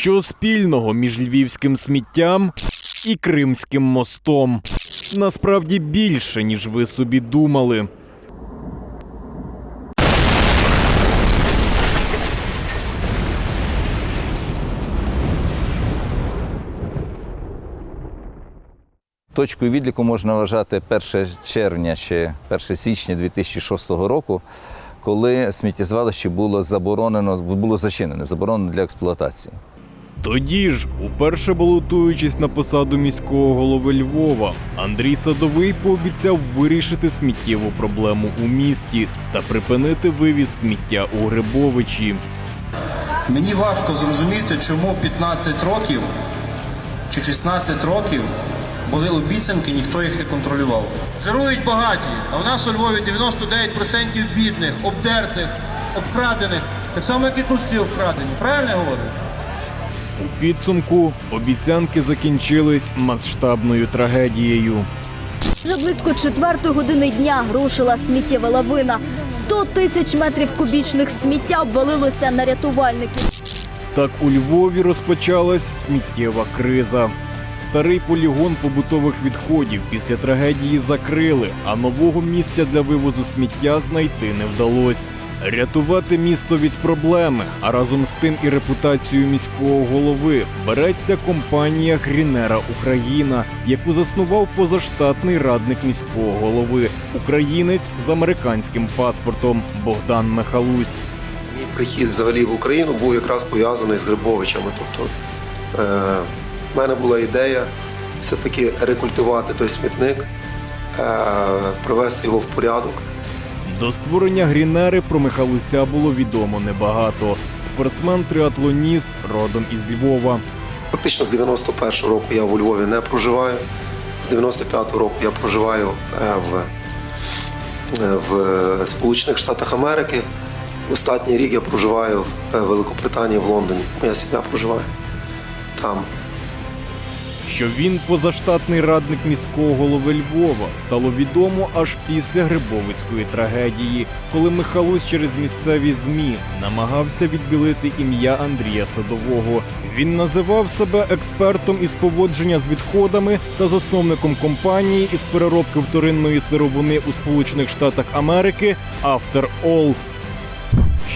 Що спільного між львівським сміттям і Кримським мостом? Насправді більше, ніж ви собі думали. Точкою відліку можна вважати 1 червня, ще 1 січня 2006 року, коли сміттєзвалище було заборонено, було зачинене, заборонено для експлуатації. Тоді ж, уперше балотуючись на посаду міського голови Львова, Андрій Садовий пообіцяв вирішити сміттєву проблему у місті та припинити вивіз сміття у Грибовичі. Мені важко зрозуміти, чому 15 років чи 16 років були обіцянки, ніхто їх не контролював. Жирують багаті, а в нас у Львові 99% бідних, обдертих, обкрадених. Так само, як і тут всі обкрадені. Правильно я говорю? У підсумку обіцянки закінчились масштабною трагедією. Вже близько четвертої години дня рушила сміттєва лавина. 100 тисяч метрів кубічних сміття обвалилося на рятувальників. Так у Львові розпочалась сміттєва криза. Старий полігон побутових відходів після трагедії закрили, а нового місця для вивозу сміття знайти не вдалося. Рятувати місто від проблеми, а разом з тим і репутацію міського голови береться компанія Грінера Україна, яку заснував позаштатний радник міського голови, українець з американським паспортом Богдан Михалусь. Мій прихід взагалі в Україну був якраз пов'язаний з Грибовичами. Тобто е, в мене була ідея все-таки рекультивувати той смітник, е, привести його в порядок. До створення Грінери про Михалуся було відомо небагато. Спортсмен-триатлоніст родом із Львова. Фактично з 91-го року я у Львові не проживаю. З 95-го року я проживаю е, в, е, в Сполучених Штатах Америки. Останній рік я проживаю в е, Великобританії, в Лондоні. Моя сім'я проживає там. Що він позаштатний радник міського голови Львова стало відомо аж після Грибовицької трагедії, коли Михалусь через місцеві змі намагався відбілити ім'я Андрія Садового. Він називав себе експертом із поводження з відходами та засновником компанії із переробки вторинної сировини у Сполучених Штатах Америки After All.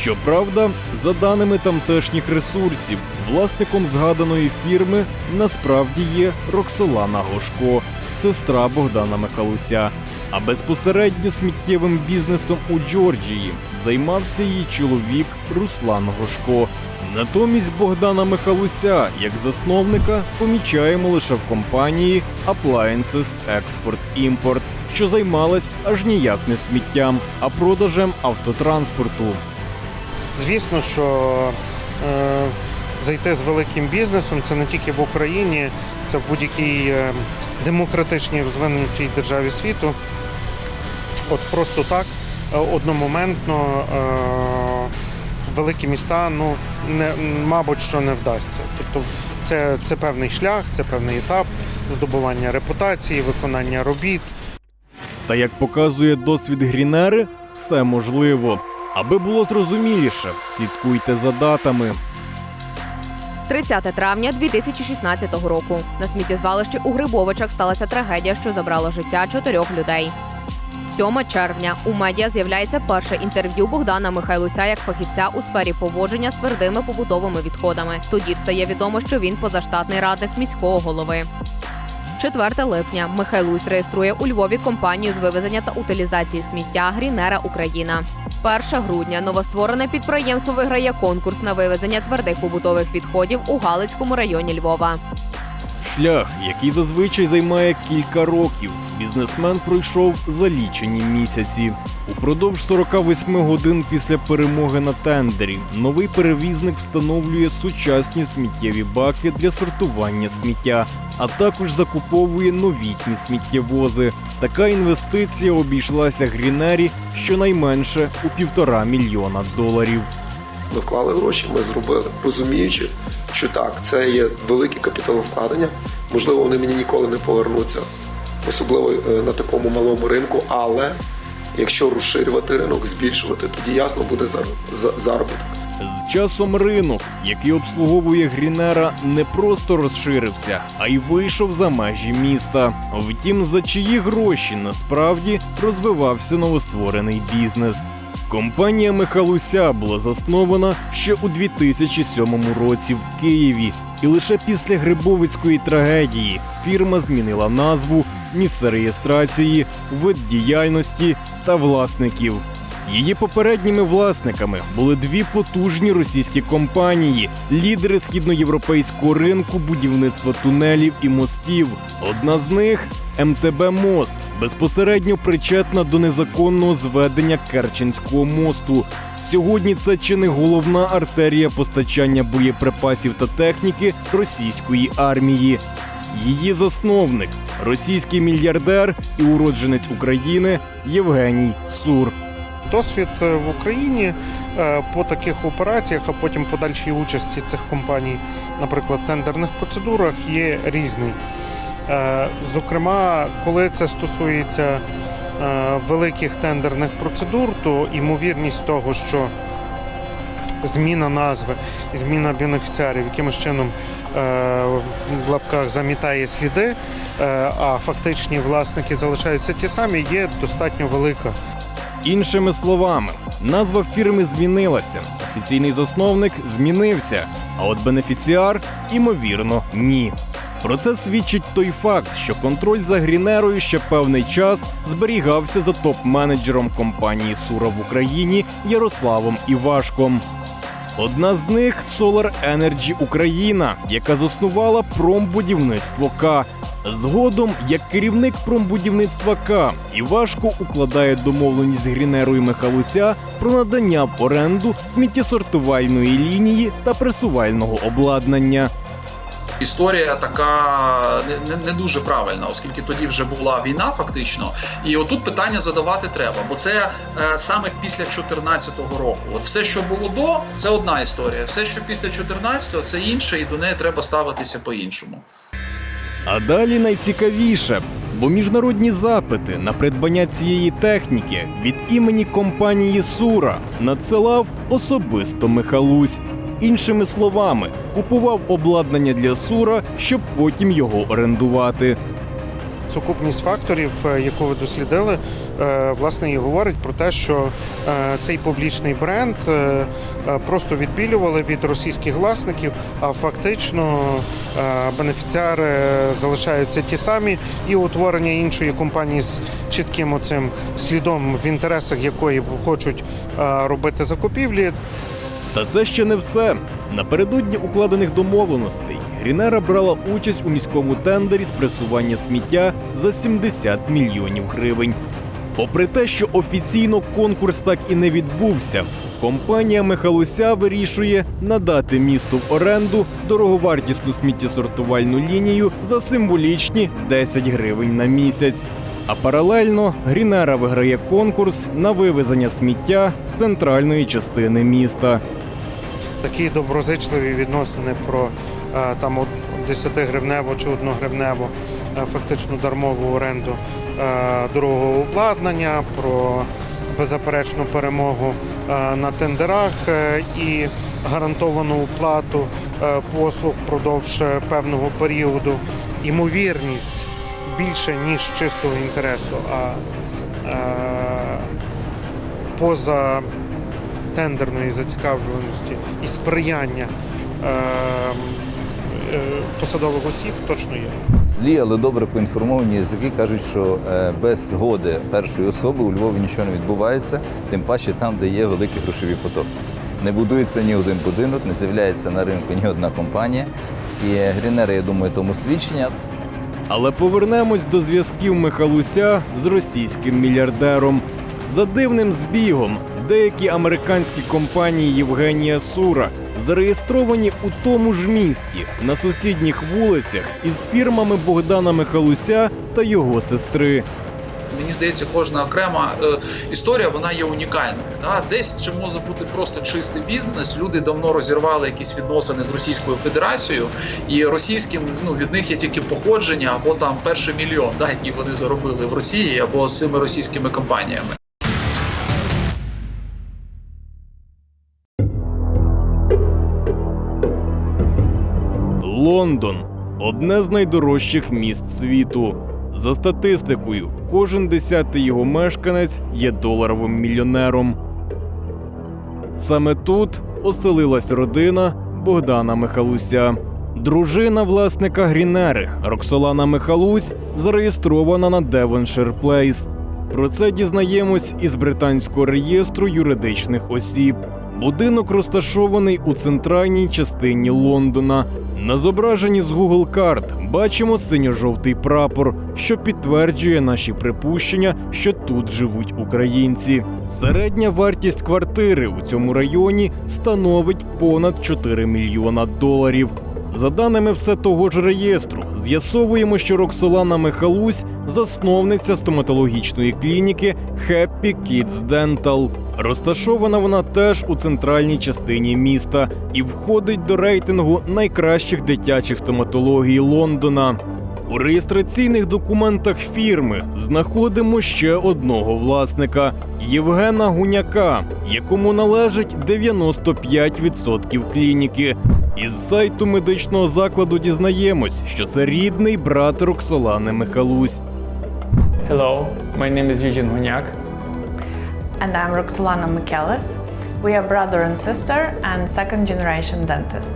Щоправда, за даними тамтешніх ресурсів, власником згаданої фірми насправді є Роксолана Гошко, сестра Богдана Михалуся. А безпосередньо сміттєвим бізнесом у Джорджії займався її чоловік Руслан Гошко. Натомість Богдана Михалуся, як засновника, помічаємо лише в компанії Appliances Export Import, що займалась аж ніяк не сміттям, а продажем автотранспорту. Звісно, що е, зайти з великим бізнесом це не тільки в Україні, це в будь-якій е, демократичній розвинутій державі світу. От просто так е, одномоментно е, великі міста, ну не мабуть, що не вдасться. Тобто, це, це певний шлях, це певний етап здобування репутації, виконання робіт. Та як показує досвід Грінери, все можливо. Аби було зрозуміліше, слідкуйте за датами. 30 травня 2016 року. На сміттєзвалищі у Грибовичах сталася трагедія, що забрала життя чотирьох людей. 7 червня у медіа з'являється перше інтерв'ю Богдана Михайлуся як фахівця у сфері поводження з твердими побутовими відходами. Тоді ж стає відомо, що він позаштатний радник міського голови. 4 липня Михайлусь реєструє у Львові компанію з вивезення та утилізації сміття Грінера Україна. 1 грудня новостворене підприємство виграє конкурс на вивезення твердих побутових відходів у Галицькому районі Львова. Шлях, який зазвичай займає кілька років, бізнесмен пройшов за лічені місяці. Упродовж 48 годин після перемоги на тендері новий перевізник встановлює сучасні сміттєві баки для сортування сміття, а також закуповує новітні сміттєвози. Така інвестиція обійшлася Грінері щонайменше у півтора мільйона доларів. Ми вклали гроші, ми зробили, розуміючи, що так, це є велике капіталовкладення. Можливо, вони мені ніколи не повернуться, особливо е, на такому малому ринку. Але якщо розширювати ринок, збільшувати, тоді ясно буде за- заробіток. З часом ринок, який обслуговує Грінера, не просто розширився, а й вийшов за межі міста. Втім, за чиї гроші насправді розвивався новостворений бізнес. Компанія Михалуся була заснована ще у 2007 році в Києві, і лише після Грибовицької трагедії фірма змінила назву, місце реєстрації, вид діяльності та власників. Її попередніми власниками були дві потужні російські компанії, лідери східноєвропейського ринку будівництва тунелів і мостів. Одна з них МТБ Мост, безпосередньо причетна до незаконного зведення Керченського мосту. Сьогодні це чи не головна артерія постачання боєприпасів та техніки російської армії. Її засновник, російський мільярдер і уродженець України Євгеній Сур. Досвід е, в Україні е, по таких операціях, а потім подальшій участі цих компаній, наприклад, в тендерних процедурах, є різний. Е, Зокрема, коли це стосується великих тендерних процедур, то ймовірність того, що зміна назви зміна бенефіціарів якимось чином в лапках замітає сліди, а фактичні власники залишаються ті самі, є достатньо велика. Іншими словами, назва фірми змінилася, офіційний засновник змінився, а от бенефіціар, імовірно, ні. Про це свідчить той факт, що контроль за Грінерою ще певний час зберігався за топ-менеджером компанії Сура в Україні Ярославом Івашком. Одна з них Solar Energy Україна, яка заснувала промбудівництво К. Згодом, як керівник промбудівництва К, Івашко укладає домовленість з Грінерою Михалуся про надання в оренду сміттєсортувальної лінії та пресувального обладнання. Історія така не, не, дуже правильна, оскільки тоді вже була війна, фактично. І отут питання задавати треба, бо це е, саме після 2014 року. От все, що було до, це одна історія. Все, що після 2014, це інше, і до неї треба ставитися по-іншому. А далі найцікавіше, бо міжнародні запити на придбання цієї техніки від імені компанії Сура надсилав особисто Михалусь. Іншими словами, купував обладнання для Сура, щоб потім його орендувати. Сукупність факторів, е, яку ви дослідили, е, власне і говорить про те, що е, цей публічний бренд просто відбілювали від російських власників, а фактично бенефіціари залишаються ті самі, і утворення іншої компанії з чітким оцим слідом, в інтересах якої хочуть робити закупівлі, Та це ще не все. Напередодні укладених домовленостей Грінера брала участь у міському тендері з пресування сміття за 70 мільйонів гривень. Попри те, що офіційно конкурс так і не відбувся, компанія Михалуся вирішує надати місту в оренду дороговартісну сміттєсортувальну лінію за символічні 10 гривень на місяць. А паралельно Грінера виграє конкурс на вивезення сміття з центральної частини міста. Такі доброзичливі відносини про е, там 10 гривнево чи 1 гривнево е, фактично дармову оренду е, дорогого обладнання, про беззаперечну перемогу на тендерах і гарантовану оплату послуг впродовж певного періоду. Імовірність більше ніж чистого інтересу, а поза тендерної зацікавленості і сприяння е, е, посадових осіб точно є. Злі, але добре поінформовані язики кажуть, що е, без згоди першої особи у Львові нічого не відбувається, тим паче там, де є великі грошові потоки. Не будується ні один будинок, не з'являється на ринку ні одна компанія. І Грінери, я думаю, тому свідчення. Але повернемось до зв'язків Михалуся з російським мільярдером. За дивним збігом, деякі американські компанії Євгенія Сура зареєстровані у тому ж місті на сусідніх вулицях із фірмами Богдана Михалуся та його сестри. Мені здається, кожна окрема е, історія вона є унікальною. Да? Десь чи може бути просто чистий бізнес. Люди давно розірвали якісь відносини з Російською Федерацією, і російським ну від них є тільки походження або там перший мільйон, да, який вони заробили в Росії, або з цими російськими компаніями. Лондон одне з найдорожчих міст світу. За статистикою, кожен десятий його мешканець є доларовим мільйонером. Саме тут оселилась родина Богдана Михалуся. Дружина власника Грінери Роксолана Михалусь зареєстрована на Devonshire Place. Про це дізнаємось із британського реєстру юридичних осіб. Будинок розташований у центральній частині Лондона. На зображенні з Google карт бачимо синьо-жовтий прапор, що підтверджує наші припущення, що тут живуть українці. Середня вартість квартири у цьому районі становить понад 4 мільйона доларів. За даними все того ж реєстру, з'ясовуємо, що Роксолана Михалусь засновниця стоматологічної клініки Happy Kids Dental. Розташована вона теж у центральній частині міста і входить до рейтингу найкращих дитячих стоматологій Лондона. У реєстраційних документах фірми знаходимо ще одного власника Євгена Гуняка, якому належить 95% клініки. Із сайту медичного закладу дізнаємось, що це рідний брат Роксолани Михалусь. Hello, my name is Eugene Hunyak. And I'm Roxolana Michaelis. We are brother and sister and second generation dentist.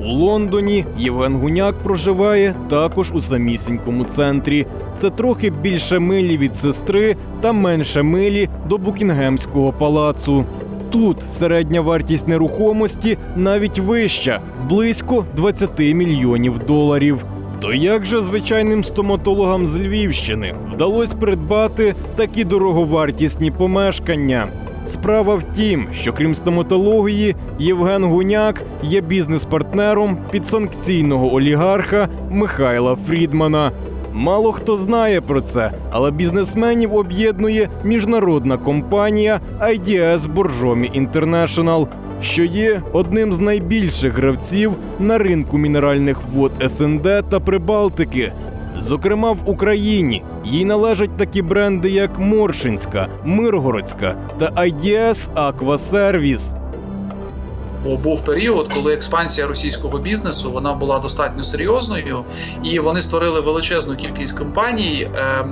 У Лондоні Євген Гуняк проживає також у самісінькому центрі. Це трохи більше милі від сестри та менше милі до Букінгемського палацу. Тут середня вартість нерухомості навіть вища близько 20 мільйонів доларів. То як же звичайним стоматологам з Львівщини вдалося придбати такі дороговартісні помешкання? Справа в тім, що крім стоматології, Євген Гуняк є бізнес-партнером підсанкційного олігарха Михайла Фрідмана. Мало хто знає про це, але бізнесменів об'єднує міжнародна компанія IDS Borjomi International, що є одним з найбільших гравців на ринку мінеральних вод СНД та Прибалтики. Зокрема, в Україні їй належать такі бренди, як Моршинська, Миргородська та IDS Service. Бо був період, коли експансія російського бізнесу вона була достатньо серйозною, і вони створили величезну кількість компаній, е, е,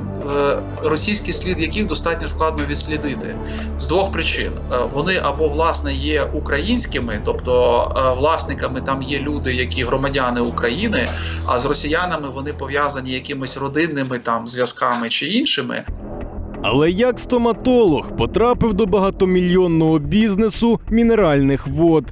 російський слід яких достатньо складно відслідити з двох причин: Е, вони або власне є українськими, тобто е, власниками там є люди, які громадяни України, а з росіянами вони пов'язані якимись родинними там зв'язками чи іншими. Але як стоматолог потрапив до багатомільйонного бізнесу мінеральних вод?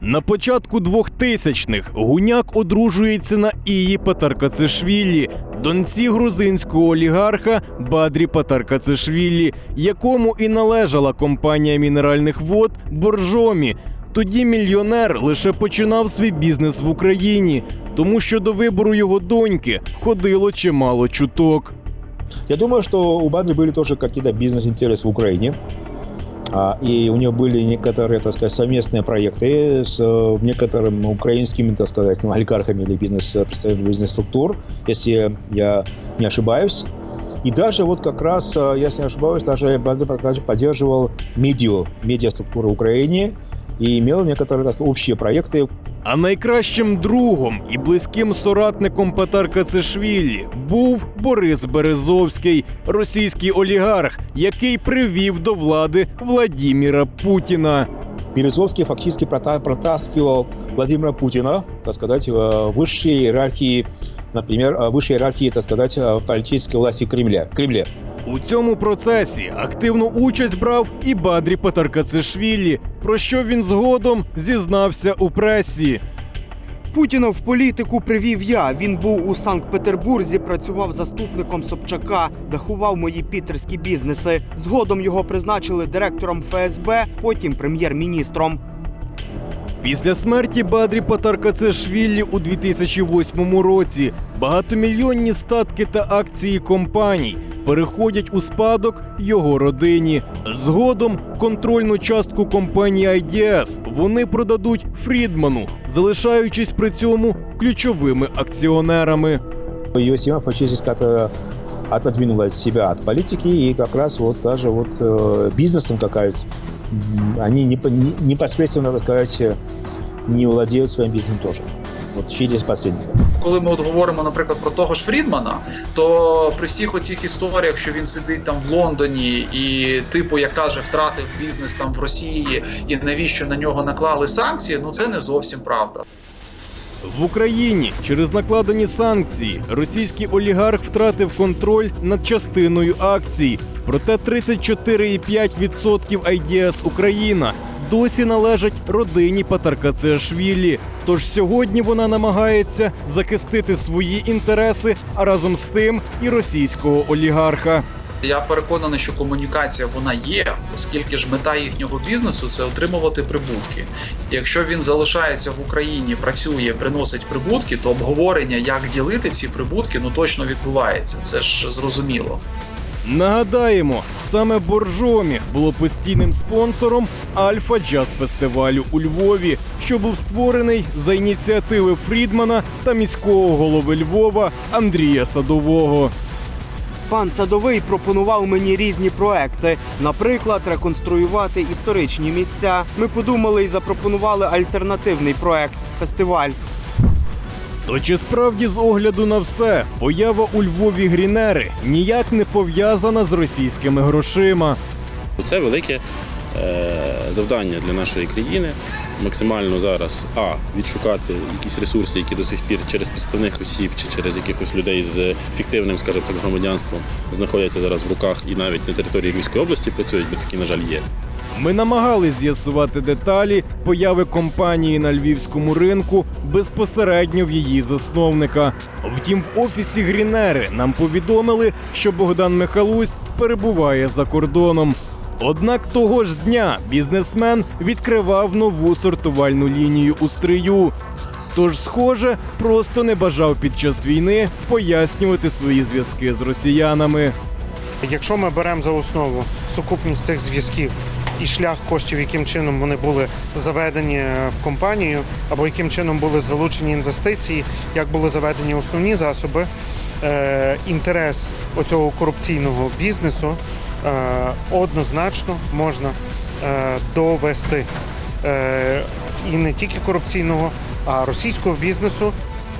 На початку 2000-х Гуняк одружується на Ії Патаркацешвілі, доньці грузинського олігарха Бадрі Патаркацешвілі, якому і належала компанія мінеральних вод Боржомі. Тоді мільйонер лише починав свій бізнес в Україні, тому що до вибору його доньки ходило чимало чуток. Я думаю, что у Бадри были тоже какие-то бизнес-интересы в Украине. А, И у нее были некоторые, так сказать, совместные проекты с э, некоторыми украинскими, так сказать, ну, олигархами или бизнес, представителями бизнес-структур, если я не ошибаюсь. И даже вот как раз, э, если не ошибаюсь, даже поддерживал медиа, медиаструктуру в Украине и имел некоторые так, общие проекты А найкращим другом і близьким соратником Петарка Цешвілі був Борис Березовський, російський олігарх, який привів до влади Владіміра Путіна. Березовский фактически прота- протаскивал Владимира Путина, так сказать, в высшей иерархии, например, э, высшей иерархии, так сказать, э, политической власти в Кремле. В Кремле. У цьому процесі активну участь брав і Бадрі Патаркацешвілі, про що він згодом зізнався у пресі. Путіна в політику привів я. Він був у Санкт-Петербурзі, працював заступником Собчака, дахував мої пітерські бізнеси. Згодом його призначили директором ФСБ, потім прем'єр-міністром. Після смерті Бадрі Патаркацешвілі у 2008 році багатомільйонні статки та акції компаній переходять у спадок його родині. Згодом контрольну частку компанії IDS вони продадуть Фрідману, залишаючись при цьому ключовими акціонерами. Семья фактически от- отодвинула себя от политики и как раз даже вот э, бизнесом какая-то, м, они непо- не- непосредственно, так сказать, э, не владеют своим бизнесом тоже. От через посредника. Коли ми от говоримо, наприклад, про того ж Фрідмана, то при всіх оцих історіях, що він сидить там в Лондоні, і типу, як каже, втратив бізнес там в Росії, і навіщо на нього наклали санкції, ну це не зовсім правда. В Україні через накладені санкції російський олігарх втратив контроль над частиною акцій. Проте 34,5% IDS Україна досі належать родині Патаркацеашвілі. Тож сьогодні вона намагається захистити свої інтереси, а разом з тим і російського олігарха. Я переконаний, що комунікація вона є, оскільки ж мета їхнього бізнесу це отримувати прибутки. Якщо він залишається в Україні, працює, приносить прибутки, то обговорення, як ділити ці прибутки, ну точно відбувається. Це ж зрозуміло. Нагадаємо, саме Боржомі було постійним спонсором Альфа Джаз фестивалю у Львові, що був створений за ініціативи Фрідмана та міського голови Львова Андрія Садового. Пан Садовий пропонував мені різні проекти, наприклад, реконструювати історичні місця. Ми подумали і запропонували альтернативний проект фестиваль. То чи справді з огляду на все поява у Львові Грінери ніяк не пов'язана з російськими грошима? Це велике е, завдання для нашої країни. Максимально зараз а відшукати якісь ресурси, які до сих пір через підставних осіб чи через якихось людей з фіктивним, скажімо так, громадянством знаходяться зараз в руках і навіть на території Львівської області працюють, бо такі, на жаль, є. Ми намагались з'ясувати деталі появи компанії на львівському ринку безпосередньо в її засновника. Втім, в офісі Грінери нам повідомили, що Богдан Михалусь перебуває за кордоном. Однак того ж дня бізнесмен відкривав нову сортувальну лінію у стрию. Тож, схоже, просто не бажав під час війни пояснювати свої зв'язки з росіянами. Якщо ми беремо за основу сукупність цих зв'язків і шлях коштів, яким чином вони були заведені в компанію, або яким чином були залучені інвестиції, як були заведені основні засоби, е, інтерес оцього корупційного бізнесу е, однозначно можна е, довести. Е, і не тільки корупційного, а російського бізнесу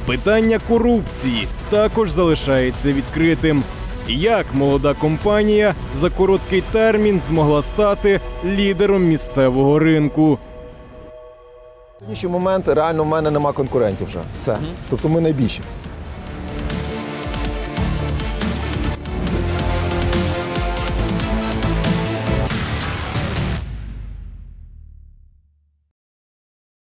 Питання корупції також залишається відкритим. Як молода компанія за короткий термін змогла стати лідером місцевого ринку? сьогоднішній момент реально в мене нема конкурентів вже. Все. Тобто ми найбільші.